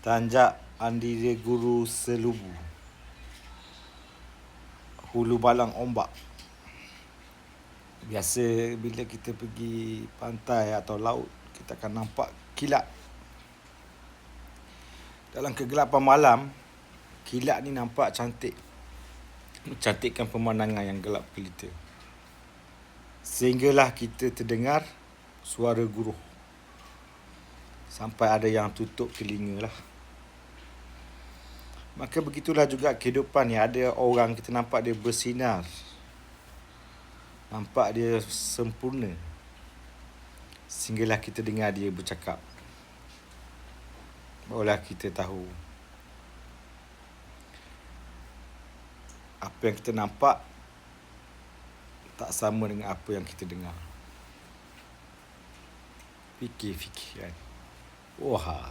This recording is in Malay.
Tanjak Andiri Guru Selubu. Hulu Balang Ombak. Biasa bila kita pergi pantai atau laut Kita akan nampak kilat. Dalam kegelapan malam Kilat ni nampak cantik. Mencantikkan pemandangan yang gelap gelita Sehinggalah kita terdengar suara guruh Sampai ada yang tutup telinga lah. Maka begitulah juga kehidupan ni. Ada orang kita nampak dia bersinar. Nampak dia sempurna. Sehinggalah kita dengar dia bercakap. Barulah kita tahu Apa yang kita nampak Tak sama dengan apa yang kita dengar. Fikir-fikir kan 哇哈